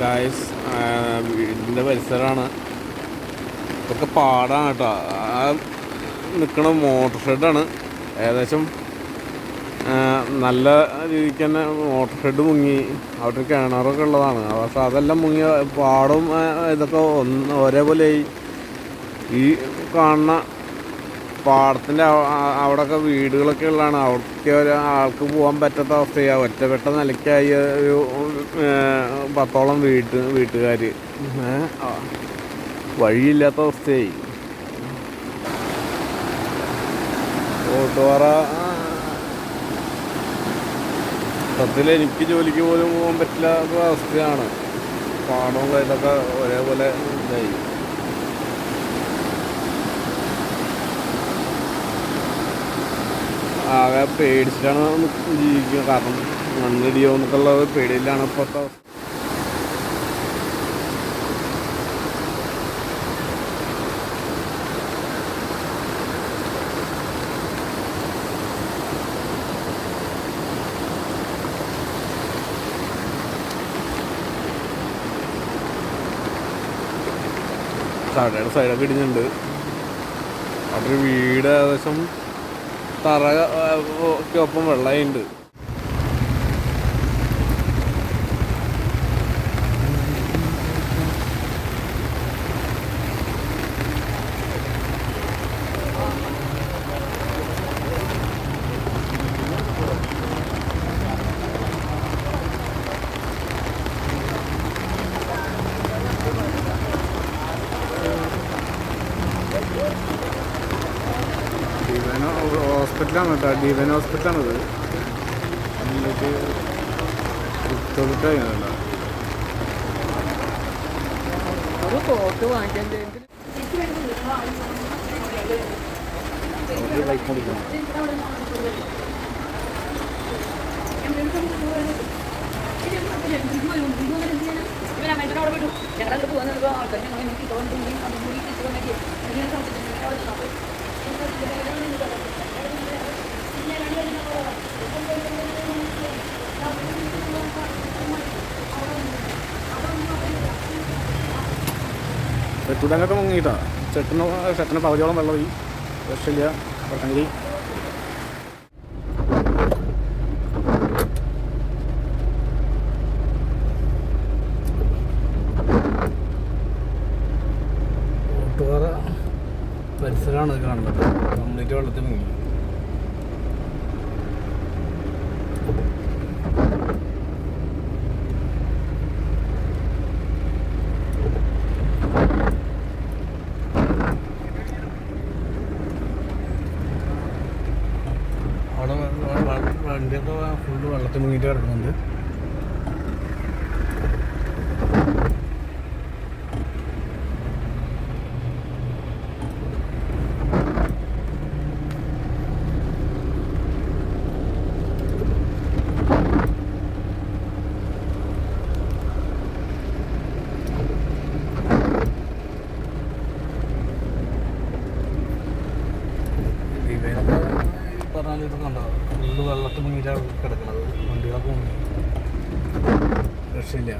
Guys വീടിന്റെ പരിസരമാണ്. ഇതൊക്കെ പാടാണ് കേട്ടോ. ആ നിൽക്കണ മോട്ടർ ഷെഡാണ്. ഏകദേശം നല്ല രീതിക്ക് തന്നെ മോട്ടർ ഷെഡ് മുങ്ങി. അവിടെ കിണറൊക്കെ ഉള്ളതാണ്. പക്ഷെ അതെല്ലാം മുങ്ങി പാടും ഇതൊക്കെ ഒന്ന് ഒരേപോലെയായി. ഈ കാണുന്ന പാടത്തിന്റെ അവിടെയൊക്കെ വീടുകളൊക്കെ ഉള്ളതാണ്. അവിടേക്ക് ഒരു ആൾക്ക് പോകാൻ പറ്റാത്ത അവസ്ഥയാണ് ഒറ്റപ്പെട്ട നിലയ്ക്കായി ഒരു പത്തോളം വീട്ട് വീട്ടുകാർ വഴിയില്ലാത്ത അവസ്ഥയായി. ഓട്ടുപാറ സത്യത്തിൽ എനിക്ക് ജോലിക്ക് പോലും പോകാൻ പറ്റില്ലാത്ത അവസ്ഥയാണ്. പാടവും കയ്യിലൊക്കെ ഒരേപോലെ ഇതായി. പേടിച്ചിട്ടാണ് ജീവിക്കുക. കാരണം മണ്ണിടിയോ എന്നൊക്കെയുള്ള പേടിയിലാണ് ഇപ്പോഴത്തെ അവസ്ഥ. സൈഡൊക്കെ ഇടിഞ്ഞിട്ടുണ്ട്. അവിടെ വീട് ഏകദേശം തറ ഒക്കെ ഒപ്പം വെള്ളമുണ്ട് ഡിവൈൻ ഹോസ്പിറ്റലാണ് കേട്ടോ. ഡിവൈൻ ഹോസ്പിറ്റലാണിത് അതിലേക്ക് തൊഴിട്ടായി ഒരു കോട്ട് വാങ്ങിക്കാൻ ഞങ്ങളത് പോകുന്നത് ആൾക്കാർ ഞങ്ങൾ എനിക്ക് തോന്നുന്നു അത് മുങ്ങിയിട്ടാണ് ചെട്ടിന് ചെട്ടിന് പകുതിയോളം വെള്ളമായി. രക്ഷയില്ല പട്ടങ്കി ഓട്ടുപാറ ഇത് കാണുന്നത്. കംപ്ലീറ്റ് വെള്ളത്തിൽ മുങ്ങി വണ്ടിയൊക്കെ ഫുള്ള് വെള്ളത്തിൽ മുങ്ങിയിട്ട് കിടക്കുന്നുണ്ട് ഇവയൊക്കെ ഈ പറഞ്ഞാൽ ഫുള്ള് വെള്ളത്തിൽ മുങ്ങിയിട്ടാണ് കിടക്കുന്നത് വണ്ടികളൊക്കെ രക്ഷയില്ല.